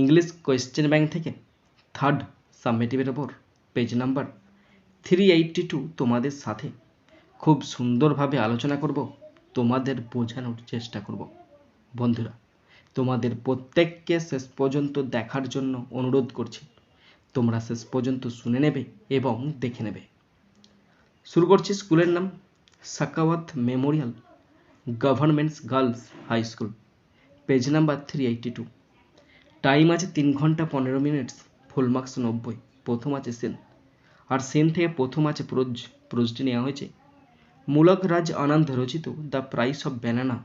English question bank থেকে third সাবমিটিভের ওপর page number three eighty two তোমাদের সাথে খুব সুন্দরভাবে আলোচনা করব তোমাদের বোঝানোর চেষ্টা করব বন্ধুরা তোমাদের প্রত্যেককে শেষ পর্যন্ত দেখার জন্য অনুরোধ করছি তোমরা শেষ পর্যন্ত শুনে নেবে এবং দেখে নেবে শুরু করছি স্কুলের নাম Sakawat memorial governments girls high school page number three eighty two time আছে তিন ঘন্টা পনেরো মিনিট ফুল মার্কস নব্বই প্রথম আছে সেন আর সেন থেকে প্রথম আছে প্রোজ প্রোজটি নেওয়া হয়েছে মূলক রাজ আনন্দ রচিত the price of banana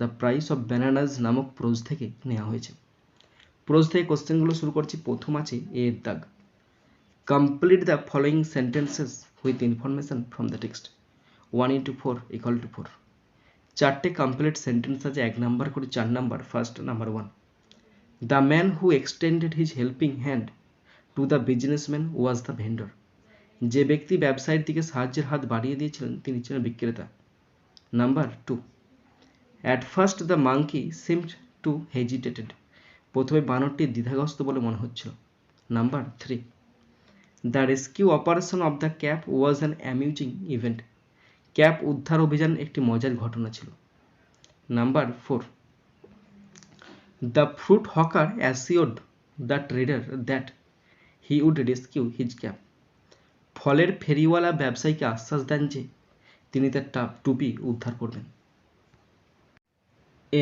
the price of bananas নামক প্রোজ থেকে নেওয়া হয়েছে প্রোজ থেকে কোশ্চেনগুলো শুরু করছি প্রথম আছে এ এর দাগ complete the following sentences with information from the text one into four equal to four চারটে কমপ্লিট সেন্টেন্স আছে এক নাম্বার করে চার number first number one the man who extended his helping hand to the businessman was the vendor যে ব্যক্তি ব্যবসায়ীর দিকে সাহায্যের হাত বাড়িয়ে দিয়েছিলেন তিনি ছিলেন বিক্রেতা number two at first the monkey seemed to hesitated প্রথমে বানরটি দ্বিধাগ্রস্ত বলে মনে হচ্ছিল number three the rescue operation of the cap was an amusing event cap উদ্ধার অভিযান একটি মজার ঘটনা ছিল number four The fruit hawker assured the trader that he would rescue his cap. ফলের ফেরিওয়ালা ব্যবসায়ীকে আশ্বাস দেন যে তিনি তার টাপ টুপি উদ্ধার করবেন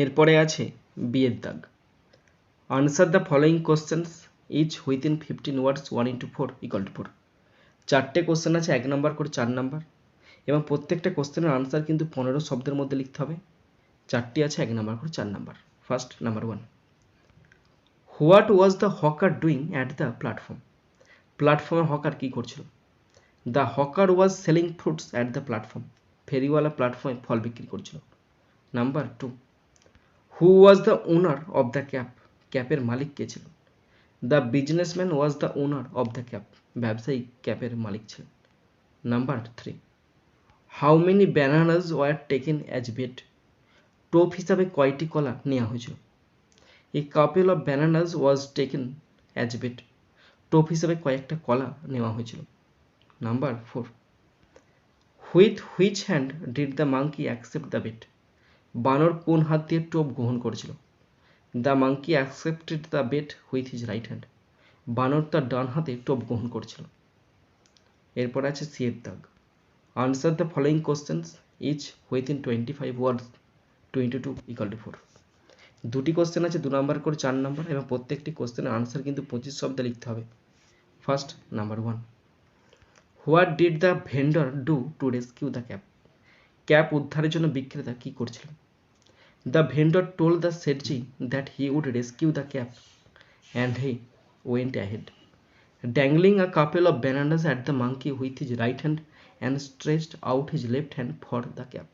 এরপরে আছে বিয়ের দাগ answer the following questions each in fifteen words one into four equal to four চারটে কোশ্চেন আছে এক নম্বর করে চার নাম্বার এবং প্রত্যেকটা কোশ্চেনের আনসার কিন্তু পনেরো শব্দের মধ্যে লিখতে হবে চারটি আছে এক নম্বর করে চার number First, number one. What was the hawker doing at the platform প্ল্যাটফর্মে হকার কী করছিল the hawker was selling fruits at the platform ফেরিওয়ালা প্ল্যাটফর্মে ফল বিক্রি করছিল number two who was the owner of the cab ক্যাপের মালিক কে ছিল the businessman was the owner of the cab ব্যবসায়ী ক্যাপের মালিক ছিলেন number three how many bananas were taken as bait টোপ হিসাবে কয়টি কলা নেওয়া হয়েছিল এই couple of bananas was taken as bait টোপ হিসাবে কয়েকটা কলা নেওয়া হয়েছিল number four with which hand did the monkey accept the bait বানর কোন হাত দিয়ে টোপ গ্রহণ করেছিল the monkey accepted the bait with his right hand বানর তার ডান হাতে টোপ গ্রহণ করেছিল এরপর আছে সিয়ের দাগ answer the following questions each with in twenty five words twenty two equal to four দুটি কোশ্চেন আছে দু নম্বর করে চার নম্বর এবং প্রত্যেকটি কোশ্চেনের আনসার কিন্তু পঁচিশ শব্দে লিখতে হবে first number one what did the vendor do to rescue the cab cab উদ্ধারের জন্য বিক্রেতা কী করছিলেন the vendor told the Sethji that he would rescue the cab and he went ahead dangling a couple of bananas at the monkey with his right hand and stretched out his left hand for the cab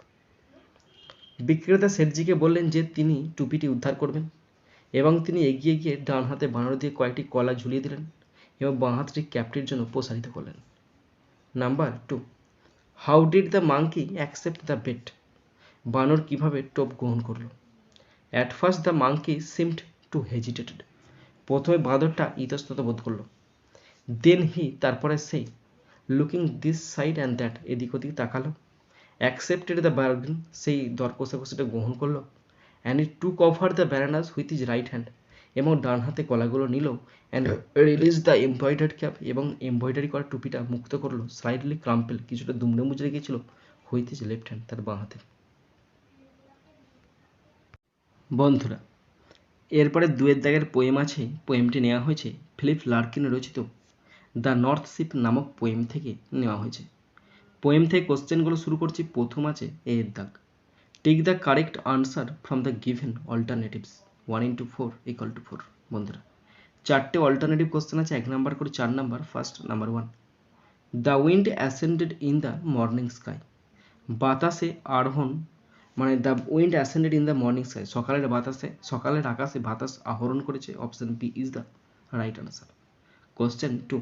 বিক্রেতা শেঠজিকে বললেন যে তিনি টুপিটি উদ্ধার করবেন এবং তিনি এগিয়ে গিয়ে ডান হাতে বানর দিয়ে কয়েকটি কলা ঝুলিয়ে দিলেন এবং বাঁ হাতটি ক্যাপটির জন্য প্রসারিত করলেন number two how did the monkey accept the bait বানর কিভাবে টোপ গ্রহণ করল at first the monkey seemed to hesitated প্রথমে বাঁদরটা ইতস্তত বোধ করল দেন হি তারপরে সেই looking this side and that এদিক ওদিক তাকালো অ্যাকসেপ্টেড দ্য বার্গেন সেই দর গ্রহণ করলো and it to cover the bananas with his right hand এবং ডান হাতে কলাগুলো নিল and release the embroidery cap এবং এমব্রয়ডারি করা টুপিটা মুক্ত করলো স্লাইডলি ক্রাম্পেল কিছুটা দুমড়ে মুচড়ে গিয়েছিল হুইথ ইজ লেফট হ্যান্ড তার বাঁ হাতে বন্ধুরা এরপরে দুয়ের দাগের পোয়েম আছে পোয়েমটি নেওয়া হয়েছে ফিলিপ লার্কিন রচিত দ্য নর্থ শিপ নামক পোয়েম থেকে নেওয়া হয়েছে পোয়েম থেকে কোশ্চেনগুলো শুরু করছি প্রথম আছে এ এর দাগ take the correct answer from the given alternatives one into four equal to four বন্ধুরা চারটে অল্টারনেটিভ কোশ্চেন আছে এক নাম্বার করে চার number first number one the wind ascended in the morning sky বাতাসে আরোহণ মানে the wind ascended in the morning sky সকালের বাতাসে সকালের আকাশে বাতাস আহরণ করেছে option B is the right answer question two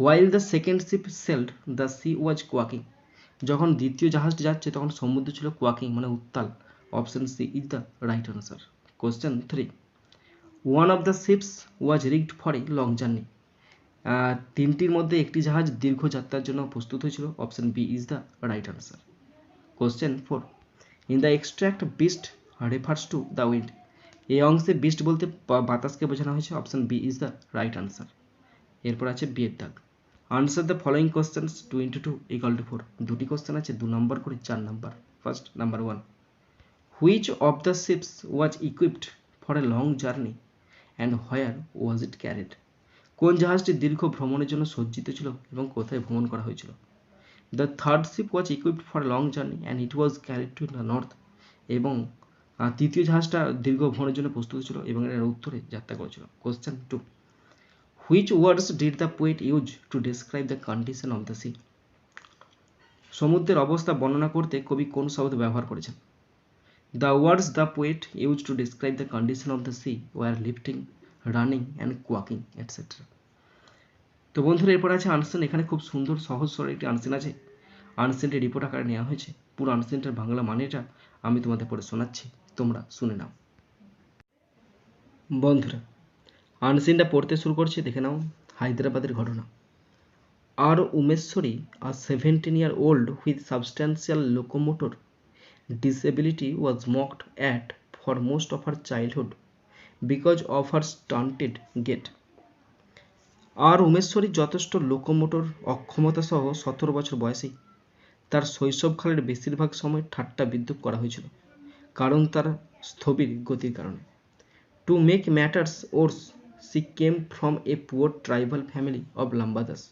while the second ship sailed the sea was quaking যখন দ্বিতীয় জাহাজটি যাচ্ছে তখন সমুদ্র ছিল কোয়াকিং মানে উত্তাল option C is the right answer question three one of the ships was rigged for a long journey তিনটির মধ্যে একটি জাহাজ দীর্ঘ যাত্রার জন্য প্রস্তুত হয়েছিল option B is the right answer question four in the extract beast refers to the wind এই অংশে বিস্ট বলতে বাতাসকে বোঝানো হয়েছে option B is the right answer এরপর আছে বিয়ের দাগ answer the following question two into two equal to four দুটি কোশ্চেন আছে দু নম্বর করে চার নম্বর first number one which of the ships was equipped for a long journey and where was it carried কোন জাহাজটি দীর্ঘ ভ্রমণের জন্য সজ্জিত ছিল এবং কোথায় ভ্রমণ করা হয়েছিল the third ship was equipped for long journey and it was carried to the north এবং তৃতীয় জাহাজটা দীর্ঘ ভ্রমণের জন্য প্রস্তুত ছিল এবং এর উত্তরে যাত্রা করেছিল question two which words did the poet use to describe the condition of the sea সমুদ্রের অবস্থা বর্ণনা করতে কবি কোন শব্দ ব্যবহার করেছেন the words the poet use to describe the condition of the sea were lifting running and quaking etcetera তো বন্ধুরা এরপর আছে আনসেন এখানে খুব সুন্দর সহজ সরল একটি আনসেন আছে আনসেনটি রিপোর্ট আকারে নেওয়া হয়েছে পুরো আনসেনটার বাংলা মানেটা আমি তোমাদের পরে শোনাচ্ছি তোমরা শুনে নাও বন্ধুরা আনসিনটা পড়তে শুরু করছি দেখে নাও হায়দ্রাবাদের ঘটনা R Umeshwari a seventeen year old with substantial locomotor disability was mocked at for most of her childhood because of her stunted gait R Umeshwari যথেষ্ট লোকোমোটর অক্ষমতা সহ সতেরো বছর বয়সেই তার শৈশবকালের বেশিরভাগ সময় ঠাট্টা বিদ্যুৎ করা হয়েছিল কারণ তার স্থবির গতির কারণে to make matters worse she came from a poor tribal family of Lambadas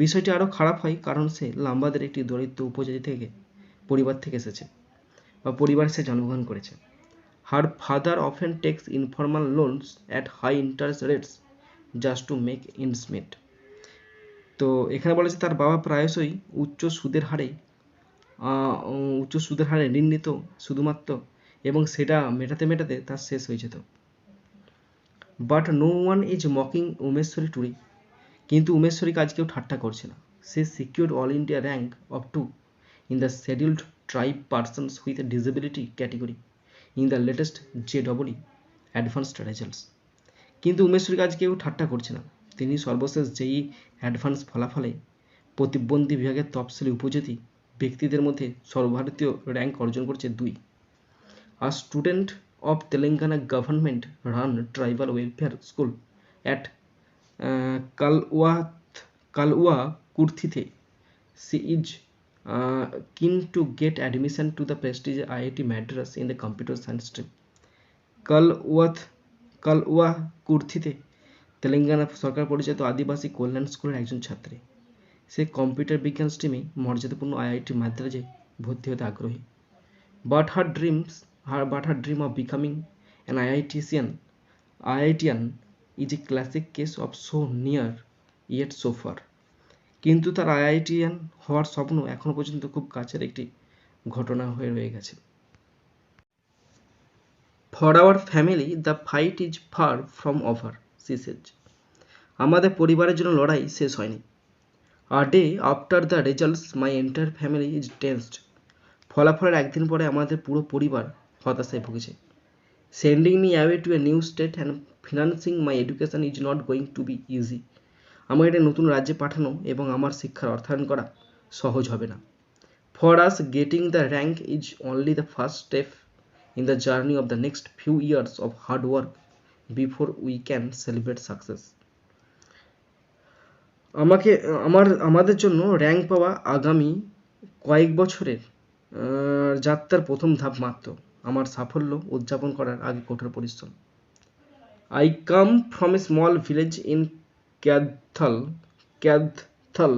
বিষয়টি আরও খারাপ হয় কারণ সে লাম্বাদের একটি দরিদ্র উপজাতি থেকে পরিবার থেকে এসেছে বা পরিবারে সে জন্মগ্রহণ করেছে her father often takes informal loans at high interest rates just to make ends meet তো এখানে বলেছে তার বাবা প্রায়শই উচ্চ সুদের হারে উচ্চ সুদের হারে ঋণ নিত শুধুমাত্র এবং সেটা মেটাতে মেটাতে তার শেষ হয়ে যেত but no one is mocking Umeshwari today কিন্তু উমেশ্বরী কাজ কেউ ঠাট্টা করছে না সে secured all India rank of two in the scheduled tribe persons with disability category in the latest J double E advanced results কিন্তু উমেশ্বরী কাজ কেউ ঠাট্টা করছে না তিনি সর্বশেষ যেই অ্যাডভান্স ফলাফলে প্রতিবন্ধী বিভাগের তফসিলি উপজাতি ব্যক্তিদের মধ্যে সর্বভারতীয় র্যাঙ্ক অর্জন করছে দুই a student of Telangana government run tribal welfare school at uh, Kalwa Kalwa Kurthite. She is uh, keen to get admission to the prestigious IIT Madras in the computer science stream. Kalwath কালওয়া কুর্থিতে তেলেঙ্গানা সরকার পরিচালিত আদিবাসী কল্যাণ স্কুলের একজন ছাত্রী সে computer বিজ্ঞান স্ট্রিমে মর্যাদাপূর্ণ আইআইটি মাদ্রাজে ভর্তি হতে আগ্রহী but her dreams her, but her dream of becoming an IITian, IITian is a classic case of so near yet so far. কিন্তু তার আইআইটিএন হওয়ার স্বপ্ন এখনো পর্যন্ত খুব কাছের একটি ঘটনা হয়ে রয়ে গেছে for our family the fight is far from over ceases আমাদের পরিবারের জন্য লড়াই শেষ হয়নি a day after the results my entire family is tensed ফলাফলের একদিন পরে আমাদের পুরো পরিবার হতাশায় ভুগেছে sending me away to a new state and financing my education is not going to be easy আমার এটা নতুন রাজ্যে পাঠানো এবং আমার শিক্ষার অর্থায়ন করা সহজ হবে না for us getting the rank is only the first step in the journey of the next few years of hard work before we can celebrate success আমাকে আমার আমাদের জন্য র্যাঙ্ক পাওয়া আগামী কয়েক বছরের যাত্রার প্রথম ধাপ মাত্র আমার সাফল্য উদযাপন করার আগে কঠোর পরিশ্রম I come from a small village in Kadthal Kadthal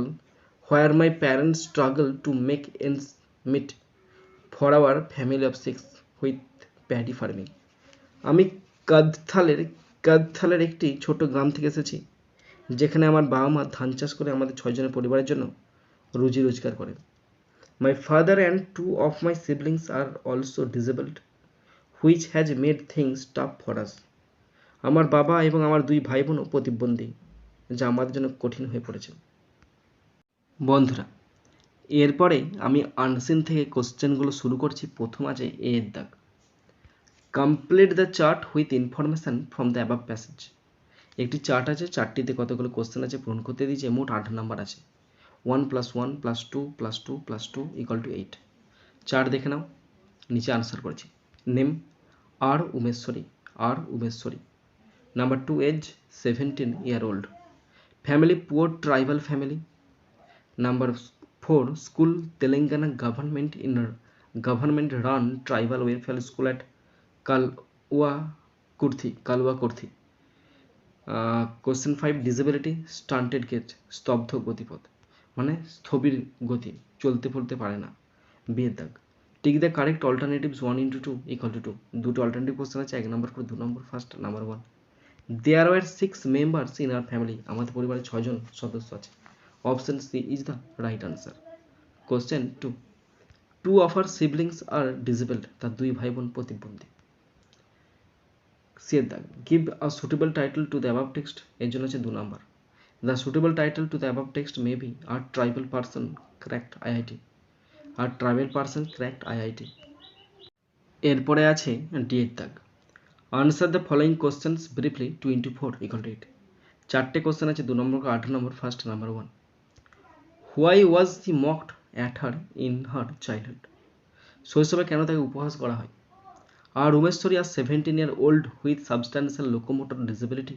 where my parents struggle to make ends meet for our family of six with paddy farming আমি কাদথালের কাদথালের একটি ছোট গ্রাম থেকে এসেছি যেখানে আমার বাবা মা ধান চাষ করে আমাদের ছয়জনের পরিবারের জন্য রুজি রোজগার করে My father and two of my siblings are also disabled, which has made things tough for us. আমার বাবা এবং আমার দুই ভাই বোনও প্রতিবন্ধী যা আমাদের জন্য কঠিন হয়ে পড়েছে বন্ধুরা এরপরে আমি আনসিন থেকে কোশ্চেনগুলো শুরু করছি প্রথম আছে এ এর দাগ complete the chart with information from the above passage একটি চার্ট আছে চারটিতে কতগুলো কোশ্চেন আছে পূরণ করতে দিয়েছে মোট আট নাম্বার আছে one plus one plus two plus two plus two equal to eight চার দেখে নাও নিচে আনসার করেছি name R Umeshwari R Umeshwari number two age seventeen year old family poor tribal family number four school Telangana government in government run tribal welfare school at Kalwakurthy Kalwakurthy question five disability stunted gait স্তব্ধ গতিপথ মানে স্থবির গতি চলতে ফলতে পারে না বিয়ের দাগ tick the correct alternatives one into two equal to two দুটো অল্টারনেটিভ কোশ্চেন আছে এক নম্বর করে দু নম্বর first number one there were six members in our family আমাদের পরিবারে ছজন সদস্য আছে option C is the right answer question two two of her siblings are disabled তার দুই ভাই বোন প্রতিবন্ধী সিয়ের দাগ give a suitable title to the above text এর জন্য আছে দু number The suitable title to the above text may be A Tribal Person Cracked IIT. A Tribal Person Cracked IIT. এরপরে আছে ডিএর দাগ answer the following questions briefly two into four equal to চারটে question আছে দু নম্বর আট নম্বর first number one why was the mocked at her in her childhood শৈশবে কেন তাকে উপহাস করা হয় R Umeshwari a seventeen year old with substantial locomotor disability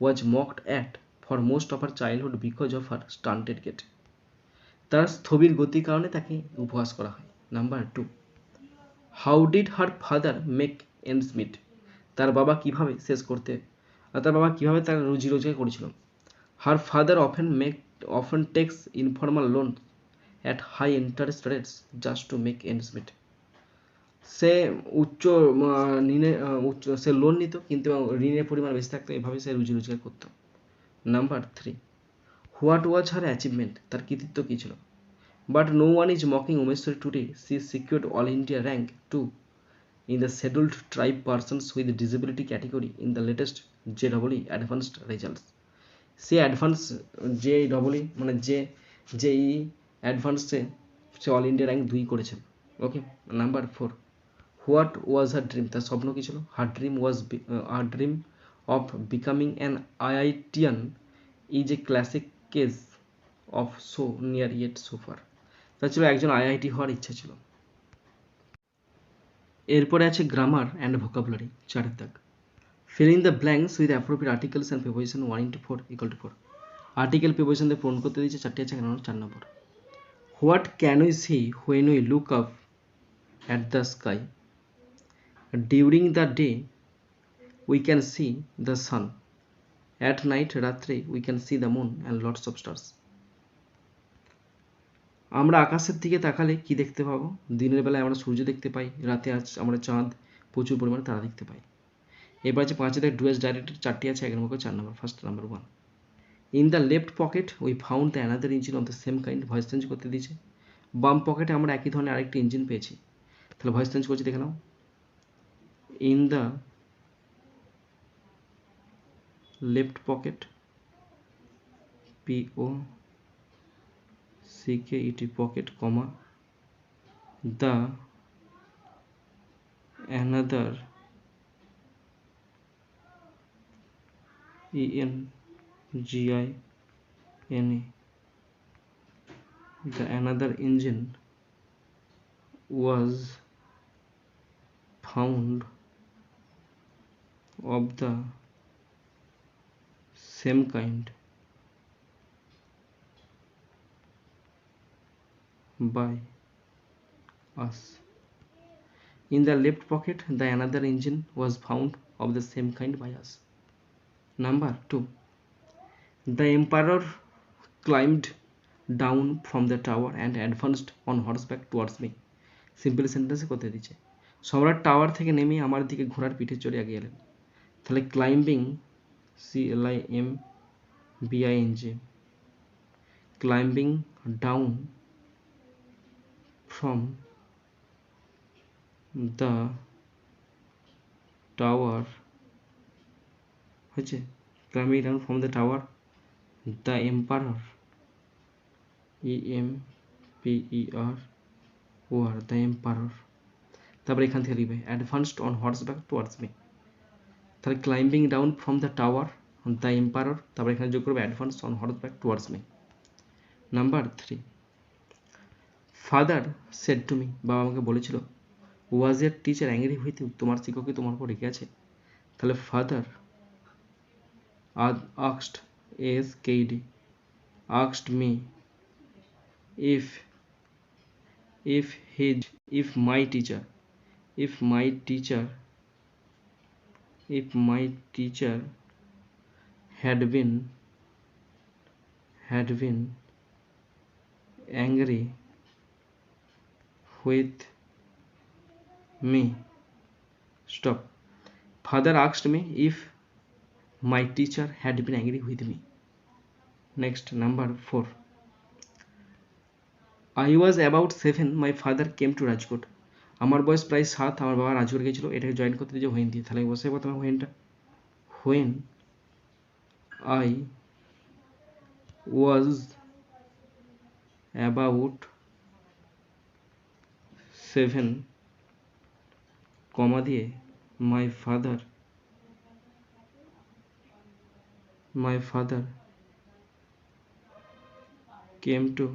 was mocked at for most of her childhood because of her stunted gait তার স্থবির গতির কারণে তাকে উপহাস করা হয় number two how did her father make ends meet তার বাবা কিভাবে শেষ করতে তার বাবা কিভাবে তার রুজি রোজগার করেছিল her father often make often takes informal loan at high interest rates just to make ends meet সে উচ্চ ঋণে উচ্চ সে লোন নিত কিন্তু ঋণের পরিমাণ বেশি থাকতো এভাবে সে রুজি রোজগার করতো number three what was her achievement তার কৃতিত্ব কী ছিল but no one is mocking Umeshwari today she secured all India rank two in the scheduled tribe persons with disability category in the latest J double E advanced results say advance J double E মানে যে যে ই অ্যাডভান্সে সে all India rank দুই করেছেন okay number four what was her dream তার স্বপ্ন কী ছিল her dream was her dream of becoming an IITian is a classic case of so near yet so তা ছিল একজন আইআইটি হওয়ার ইচ্ছা ছিল এরপরে আছে গ্রামার অ্যান্ড ভোকাবুলারি চারের দাগ fill in the blanks with appropriate articles and preposition one into four equal to four article preposition দিয়ে পূরণ করতে দিয়েছে চারটি আছে কেন চার নম্বর what can we see when we look up at the sky during the day we can see the sun at night রাত্রে we can see the moon and lots of stars আমরা আকাশের দিকে তাকালে কি দেখতে পাবো দিনের বেলায় আমরা সূর্য দেখতে পাই রাতে আজ আমরা চাঁদ প্রচুর পরিমাণে তারা দেখতে পাই এবার আছে পাঁচ হাজার ডুয়েস ডাইরেক্টর চারটি আছে এক নম্বর চার নম্বর first number one in the left pocket we found the another engine of the same kind voice change করতে দিয়েছে বাম পকেটে আমরা একই ধরনের আরেকটি ইঞ্জিন পেয়েছি তাহলে ভয়েস চেঞ্জ করছি দেখে নাও in the left pocket, p o c k e t, pocket, comma, the, another, engine, the another engine was found of the same kind by us. In the left pocket, the another engine was found of the same kind by us. Number two The emperor climbed down from the tower and advanced on horseback towards me. simple sentence করতে দিচ্ছে সম্রাট tower থেকে নেমে আমার দিকে ঘোড়ার পিঠে চড়ে এগিয়ে এলেন তাহলে climbing C L I M B I N G climbing down from the tower হচ্ছে climbing down from the tower the empire E M P E R O R the empire তারপরে এখান থেকে লিখবে advanced on WhatsApp towards me তাহলে climbing down from the tower on the empire তারপর এখানে যোগ করবে advance on horseback towards me number three father said to me বাবা আমাকে বলেছিল ওয়াজ ইয়ার টিচার অ্যাংরি হইতে তোমার শিক্ষকই তোমার উপর রেখে আছে তাহলে ফাদার আক্সড এস কেইডি আক্সড me if if his if my teacher if my teacher if my teacher had been had been angry with me stop father asked me if my teacher had been angry with me next number 4 i was about 7 my father came to rajkot আমার বয়স প্রায় সাত আমার বাবা রাজগড় গেছিলো এটাকে join করতে যে হোয়েন দিয়ে তাহলে বসে প্রথমে হোয়েনটা when I was about seven comma দিয়ে my father my father came to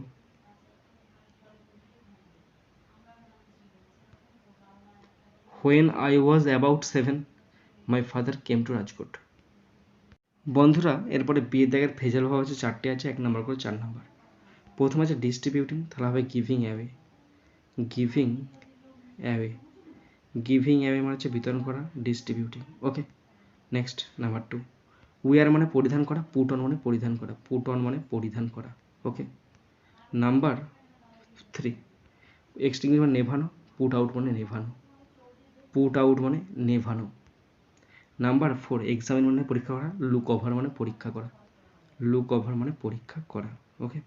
when I was about seven my father came to Rajkot বন্ধুরা এরপরে বিয়ে দেখার ভেজাল ভাব আছে চারটে আছে এক নম্বর করে চার নম্বর প্রথম আছে ডিস্ট্রিবিউটিং তাহলে হবে giving away giving away giving away মানে হচ্ছে বিতরণ করা distributing okay next number two wear মানে পরিধান করা পুট অন মানে পরিধান করা পুট অন মানে পরিধান করা ওকে নাম্বার থ্রি এক্সটিং মানে নেভানো পুট আউট মানে নেভানো পুট আউট মানে নেভানো নাম্বার ফোর এক্সামিন মানে পরীক্ষা করা লুক ওভার মানে পরীক্ষা করা লুক ওভার মানে পরীক্ষা করা ওকে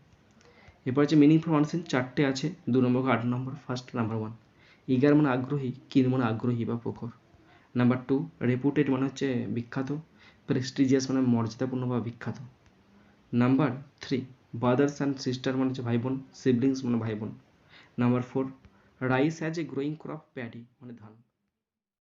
এরপর হচ্ছে মিনিং ফর মানুষের চারটে আছে দু নম্বর আট নম্বর ফার্স্ট নাম্বার ওয়ান ইগার মানে আগ্রহী কিন মানে আগ্রহী বা প্রখর নাম্বার টু রেপুটেড মানে হচ্ছে বিখ্যাত প্রেস্টিজিয়াস মানে মর্যাদাপূর্ণ বা বিখ্যাত number three brothers and sister মানে হচ্ছে ভাই বোন সিবলিংস মানে ভাই বোন number four rice as a growing crop paddy মানে ধান